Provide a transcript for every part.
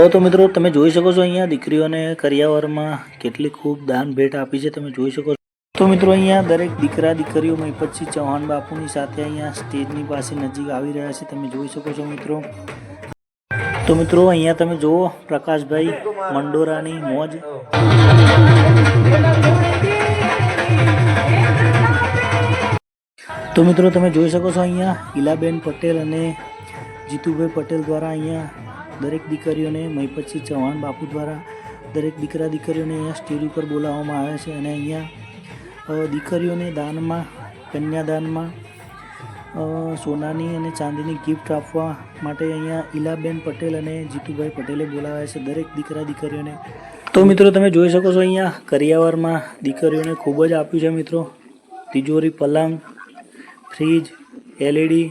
તો તો મિત્રો, તમે જોઈ શકો છો અહીંયા દીકરીઓને કરિયાવરમાં કેટલી ખૂબ દાન ભેટ આપી છે, તમે જોઈ શકો છો. તો મિત્રો, અહીંયા દરેક દીકરા દીકરીઓ મહિપતસિંહ ચૌહાણ બાપુની સાથે અહીંયા સ્ટેજની પાસે નજીક આવી રહ્યા છે, તમે જોઈ શકો છો મિત્રો. તો મિત્રો, અહીંયા તમે જુઓ, પ્રકાશભાઈ મંડોરાની મોજ. તો મિત્રો, તમે જોઈ શકો છો અહીંયા ઈલાબેન પટેલ અને જીતુભાઈ પટેલ દ્વારા અહીંયા દરેક દીકરીઓને મહિપતસિંહ ચૌહાણ બાપુ દ્વારા દરેક દીકરા દીકરીઓને અહીંયા સ્ટેજ ઉપર બોલાવવામાં આવે છે અને અહીંયા દીકરીઓને દાનમાં, કન્યાદાનમાં સોનાની અને ચાંદીની ગિફ્ટ આપવા માટે અહીંયા ઈલાબેન પટેલ અને જીતુભાઈ પટેલે બોલાવ્યા છે. દરેક દીકરા દીકરીઓને તો મિત્રો તમે જોઈ શકો છો અહીંયા કરિયાવરમાં દીકરીઓને ખૂબ જ આપ્યું છે મિત્રો. તિજોરી પલંગ, ફ્રીજ, એલઈડી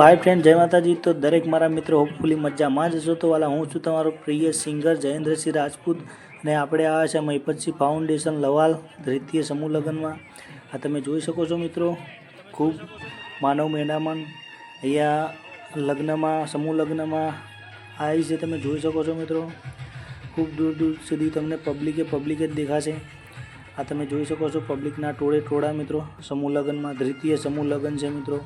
હાય ફ્રેન્ડ જય માતાજી તો દરેક મારા મિત્રો હોપફુલી મજામાં જ હશો. તો વાલા, હું છું તમારો પ્રિય સિંગર જયેન્દ્રસિંહ રાજપૂત અને આપણે આવ્યા છે મહિપતસિંહ ફાઉન્ડેશન લવાલ દ્વિતીય સમૂહ લગ્નમાં. આ તમે જોઈ શકો છો મિત્રો, ખૂબ માનવ મેડામન અહીંયા લગ્નમાં, સમૂહ લગ્નમાં આવી છે. તમે જોઈ શકો છો મિત્રો, ખૂબ દૂર દૂર સુધી તમને પબ્લિકે પબ્લિક જ દેખાશે. આ તમે જોઈ શકો છો પબ્લિકના ટોળે ટોળા મિત્રો, સમૂહ લગ્નમાં દ્વિતીય સમૂહ લગ્ન છે મિત્રો.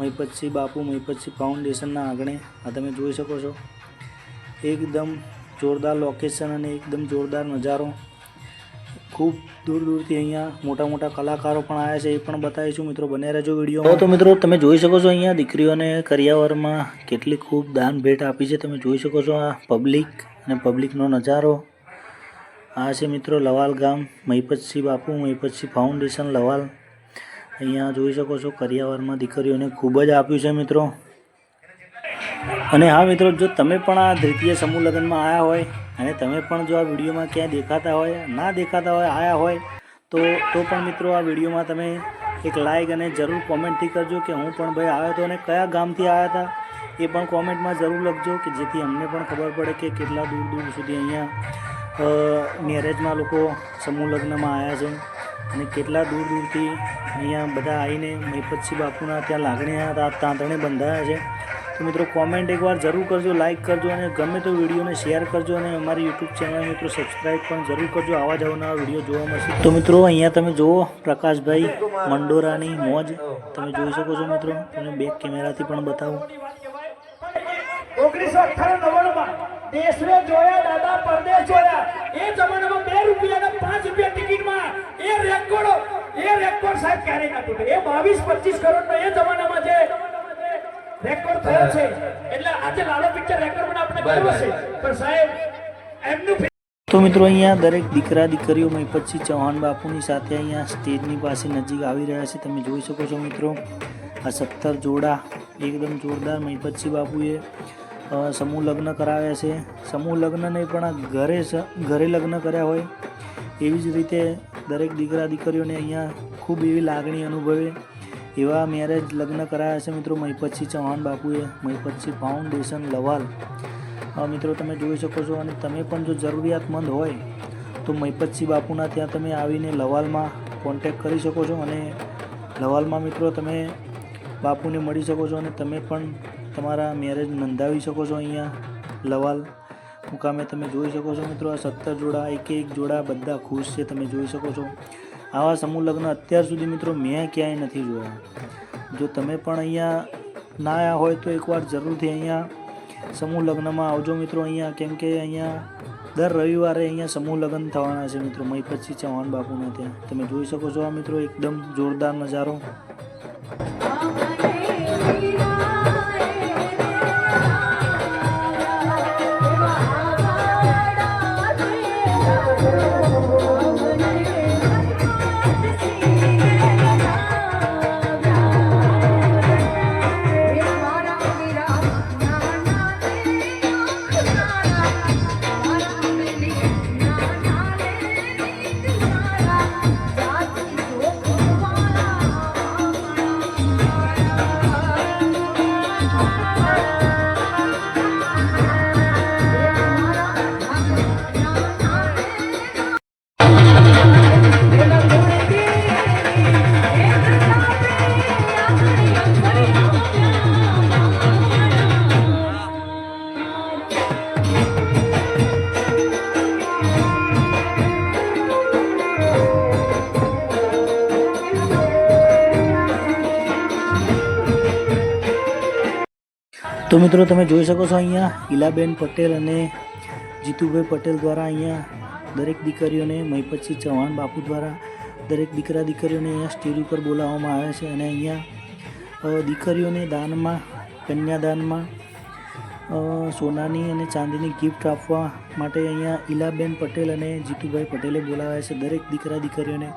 મહિપતસિંહ બાપુ મહિપતસિંહ ફાઉન્ડેશનના આંગણે. આ તમે જોઈ શકો છો. એકદમ જોરદાર લોકેશન અને એકદમ જોરદાર નજારો. ખૂબ દૂર દૂરથી અહીંયા મોટા મોટા કલાકારો પણ આવ્યા છે. એ પણ બતાવીશું મિત્રો. બને રહેજો વીડિયો તો મિત્રો તમે જોઈ શકો છો અહીંયા દીકરીઓને કરિયાવરમાં કેટલી ખૂબ દાન ભેટ આપી છે. તમે જોઈ શકો છો આ પબ્લિક અને પબ્લિકનો નજારો. આ છે મિત્રો લવાલ ગામ. મહિપતસિંહ બાપુ મહિપતસિંહ ફાઉન્ડેશન લવાલ. અહીંયા જોઈ શકો છો કરિયાવરમાં દીકરીઓને ખૂબ જ આપ્યું છે મિત્રો. અને હા મિત્રો, જો તમે પણ આ દ્વિતીય સમૂહ લગ્નમાં આવ્યા હોય અને તમે પણ જો આ વિડીયોમાં ક્યાંય દેખાતા હોય, ના દેખાતા હોય આવ્યા હોય, તો તો પણ મિત્રો આ વિડીયોમાં તમે એક લાઈક અને જરૂર કોમેન્ટથી કરજો કે હું પણ ભાઈ આવ્યો હતો અને કયા ગામથી આવ્યા હતા, એ પણ કોમેન્ટમાં જરૂર લખજો કે જેથી અમને પણ ખબર પડે કે કેટલા દૂર દૂર સુધી અહીંયા મેરેજમાં લોકો સમૂહ લગ્નમાં આવ્યા છે. અને કેટલા દૂર દૂરથી અહીંયા બધા આવીને મહિપતસિંહ બાપુના ત્યાં લાગણીના તાંતણે બંધાયા છે. તો મિત્રો કોમેન્ટ એકવાર જરૂર કરજો લાઇક કરજો અને ગમે તો વિડીયોને શેર કરજો અને અમારી યુટ્યુબ ચેનલ મિત્રો સબસ્ક્રાઈબ પણ જરૂર કરજો. આવા જ અવનવા વીડિયો જોવા મળશે. તો મિત્રો અહીંયા તમે જુઓ પ્રકાશભાઈ મંડોરાની મોજ. તમે જોઈ શકો છો મિત્રો. તમે બેક કેમેરાથી પણ બતાવું. ઓગણીસો અઠ્ઠાણું નવ્વાણુંમાં દેશને જોયા રેકોર્ડ સાહેબ ક્યારેય ના તૂટે. એ બાવીસ પચીસ કરોડનો એ જમાનામાં જે રેકોર્ડ થયો છે. એટલે આજે લાલો પિક્ચર રેકોર્ડ પણ આપણે ગર્વ છે. પણ સાહેબ એમનું તો મિત્રો અહીંયા દરેક દીકરા દીકરીઓ મહિપતસિંહ ચૌહાણ બાપુની સાથે અહીંયા સ્ટેજની પાસે નજીક આવી રહ્યા છે. તમે જોઈ શકો છો મિત્રો આ સત્તર જોડા એકદમ જોરદાર મહિપતસિંહ બાપુએ સમૂહ લગ્ન કરાવ્યા છે. સમૂહ લગ્ન નહીં પણ આ ઘરે સ- ઘરે લગ્ન કર્યા હોય એવી જ રીતે દરેક દીકરા દીકરીઓને અહીંયા ખૂબ એવી લાગણી અનુભવે. એવા મેરેજ લગ્ન કરાયા છે મિત્રો મહિપતસિંહ ચૌહાણ બાપુએ, મહિપતસિંહ ફાઉન્ડેશન લવાલ. મિત્રો તમે જોઈ શકો છો અને તમે પણ જો જરૂરિયાતમંદ હોય, તો મહિપતસિંહ બાપુના ત્યાં તમે આવીને લવાલમાં કોન્ટેક કરી શકો છો અને લવાલમાં મિત્રો તમે બાપુને મળી શકો છો અને તમે પણ તમારા મેરેજ નોંધાવી શકો છો અહીંયા લવાલ. મુકામે તમે જોઈ શકો છો મિત્રો. આ સત્તર જોડા, એક એક જોડા બધા ખુશ છે તમે જોઈ શકો છો. આવા સમૂહ લગ્ન અત્યાર સુધી મિત્રો મેં ક્યાંય નથી જોયા. જો તમે પણ અહીંયા ના આવ્યા હોય તો એકવાર જરૂરથી અહીંયા સમૂહ લગ્નમાં આવજો મિત્રો. અહીંયા કેમ કે અહીંયા દર રવિવારે અહીંયા સમૂહ લગ્ન થવાના છે મિત્રો. મહિપતસિંહ ચૌહાણ બાપુના ત્યાં. તમે જોઈ શકો છો આ મિત્રો, એકદમ જોરદાર નજારો. Thank you. તો મિત્રો તમે જોઈ શકો છો અહીંયા ઈલાબેન પટેલ અને જીતુભાઈ પટેલ દ્વારા અહીંયા દરેક દીકરીઓને મહીપતસિંહ ચૌહાણ બાપુ દ્વારા દરેક દીકરા દીકરીઓને અહીંયા સ્ટેજ ઉપર બોલાવવામાં આવે છે અને અહીંયા દીકરીઓને દાનમાં, કન્યાદાનમાં સોનાની અને ચાંદીની ગિફ્ટ આપવા માટે અહીંયા ઈલાબેન પટેલ અને જીતુભાઈ પટેલે બોલાવ્યા છે. દરેક દીકરા દીકરીઓને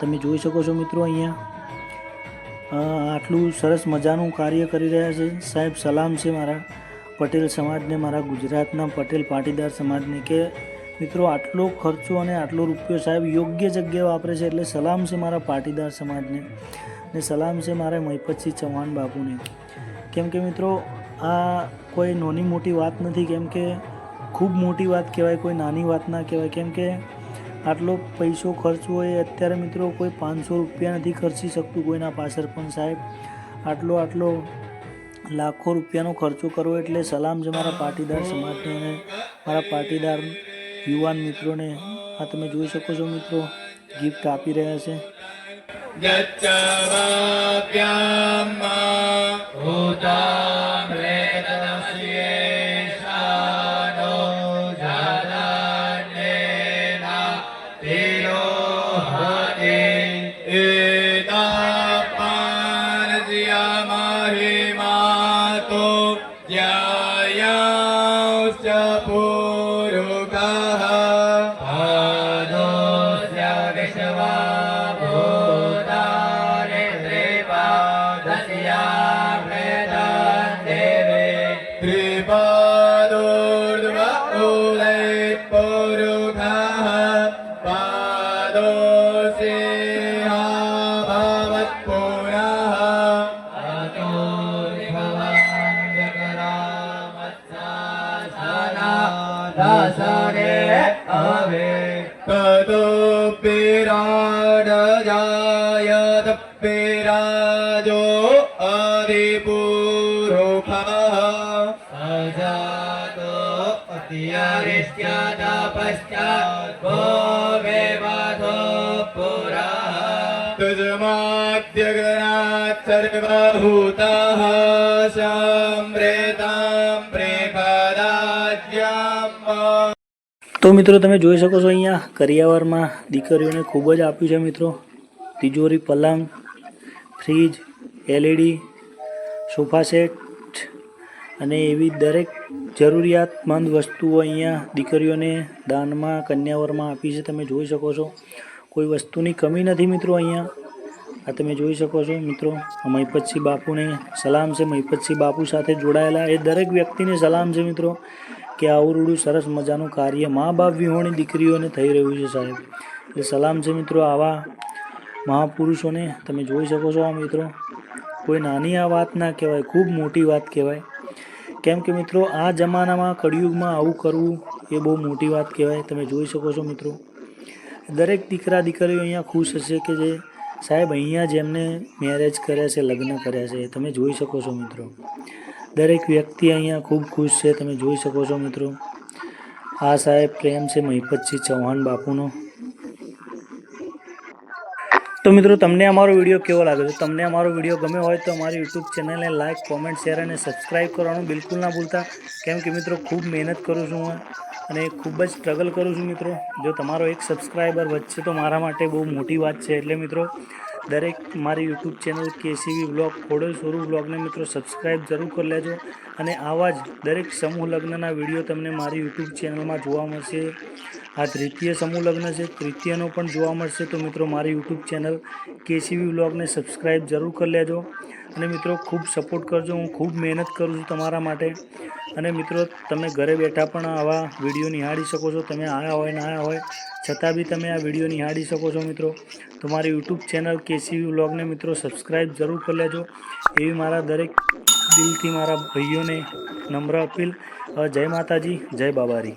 તમે જોઈ શકો છો મિત્રો અહીંયા આટલું સરસ મજાનું કાર્ય કરી રહ્યા છે. સાહેબ, સલામ છે મારા પટેલ સમાજને, મારા ગુજરાતના પટેલ પાટીદાર સમાજને કે મિત્રો, આટલો ખર્ચો અને આટલો રૂપિયો સાહેબ યોગ્ય જગ્યાએ વાપરે છે એટલે સલામ છે મારા પાટીદાર સમાજને ને સલામ છે મારા મહિપતસિંહ ચૌહાણ બાપુને. કેમ કે મિત્રો, આ કોઈ નાની મોટી વાત નથી, કેમ કે ખૂબ મોટી વાત કહેવાય, કોઈ નાની વાત ના કહેવાય. કેમ કે આટલો પૈસો ખર્ચવો એ અત્યારે મિત્રો કોઈ પાંચસો રૂપિયા નથી ખર્ચી શકતું કોઈના પાછળ પણ સાહેબ. આટલો આટલો લાખો રૂપિયાનો ખર્ચો કરવો એટલે સલામ છે મારા પાટીદાર સમાજને અને મારા પાટીદાર યુવાન મિત્રોને. આ તમે જોઈ શકો છો મિત્રો, ગિફ્ટ આપી રહ્યા છે. ยาวจะพู पिराडजायत पिराजो अधिपुरुषः अजातो अतियरिष्यत पश्चात् को वेवधो पुरः तुजमाद्यगणात् सर्वभूतः सम्प्रेतां તો મિત્રો તમે જોઈ શકો છો અહીંયા કરિયાવરમાં દીકરીઓને ખૂબ જ આપ્યું છે મિત્રો. તિજોરી, પલંગ, ફ્રીજ, એલઈડી, સોફા સેટ અને એવી દરેક જરૂરિયાતમંદ વસ્તુઓ અહીંયા દીકરીઓને દાનમાં, કન્યાવરમાં આપી છે. તમે જોઈ શકો છો. કોઈ વસ્તુની કમી નથી મિત્રો અહીંયા. આ તમે જોઈ શકો છો મિત્રો. મહિપતસિંહ બાપુને સલામ છે. મહિપતસિંહ બાપુ સાથે જોડાયેલા એ દરેક વ્યક્તિને સલામ છે મિત્રો. કે આવરૂડું સરસ મજાનું કાર્ય મા બાપ વિહોણી દીકરીઓને થઈ રહ્યું છે સાહેબ. એટલે સલામ છે મિત્રો આવા મહાપુરુષોને. તમે જોઈ શકો છો આ મિત્રો. કોઈ નાની આ વાત ના કહેવાય, ખૂબ મોટી વાત કહેવાય. કેમ કે મિત્રો આ જમાનામાં કળિયુગમાં આવું કરવું એ બહુ મોટી વાત કહેવાય. તમે જોઈ શકો છો મિત્રો. દરેક દીકરા દીકરીઓ અહીંયા ખુશ હશે કે જે સાહેબ અહીંયા જેમને મેરેજ કર્યા છે, લગ્ન કર્યા છે. તમે જોઈ શકો છો મિત્રો. દરેક વ્યક્તિ અહીંયા ખૂબ ખુશ છે. તમે જોઈ શકો છો મિત્રો. આ સાહેબ પ્રેમ છે મહિપતસિંહ ચૌહાણ બાપુનો. તો મિત્રો, તમને અમારો વીડિયો કેવો લાગે છે તમને અમારો વીડિયો ગમે હોય તો અમારી યુટ્યુબ ચેનલને લાઇક કોમેન્ટ, શેર અને સબસ્ક્રાઈબ કરવાનું બિલકુલ ના ભૂલતા. કેમ કે મિત્રો, ખૂબ મહેનત કરું છું હું અને ખૂબ જ સ્ટ્રગલ કરું છું મિત્રો. જો તમારો એક સબસ્ક્રાઈબર વધશે તો મારા માટે બહુ મોટી વાત છે. એટલે મિત્રો દરેક મારી YouTube channel KCV blog Khodal Swaroop બ્લોગને મિત્રો સબસ્ક્રાઈબ જરૂર કરી લેજો. અને આવા જ દરેક સમૂહ લગ્નના વીડિયો તમને મારી યુટ્યુબ ચેનલમાં જોવા મળશે. આ તૃતીય સમૂહ લગ્ન છે, તૃતીયનો પણ જોવા મળશે. તો મિત્રો મારી યુટ્યુબ ચેનલ કેસીવી બ્લોગને સબસ્ક્રાઈબ જરૂર કરી લેજો. અને મિત્રો ખૂબ સપોર્ટ કરજો. હું ખૂબ મહેનત કરું છું તમારા માટે. અને મિત્રો, તમે ઘરે બેઠા પણ આવા વીડિયો નિહાળી શકો છો. તમે આવ્યા હોય ના આવ્યા હોય, છતાં બી તમે આ વીડિયો નિહાળી શકો છો મિત્રો. તો મારી યુટ્યુબ ચેનલ કેસી વ્લોગને મિત્રો સબસ્ક્રાઈબ જરૂર કરી લેજો. એવી મારા દરેક દિલથી મારા ભાઈઓને નમ્ર અપીલ. જય માતાજી, જય બાબારી.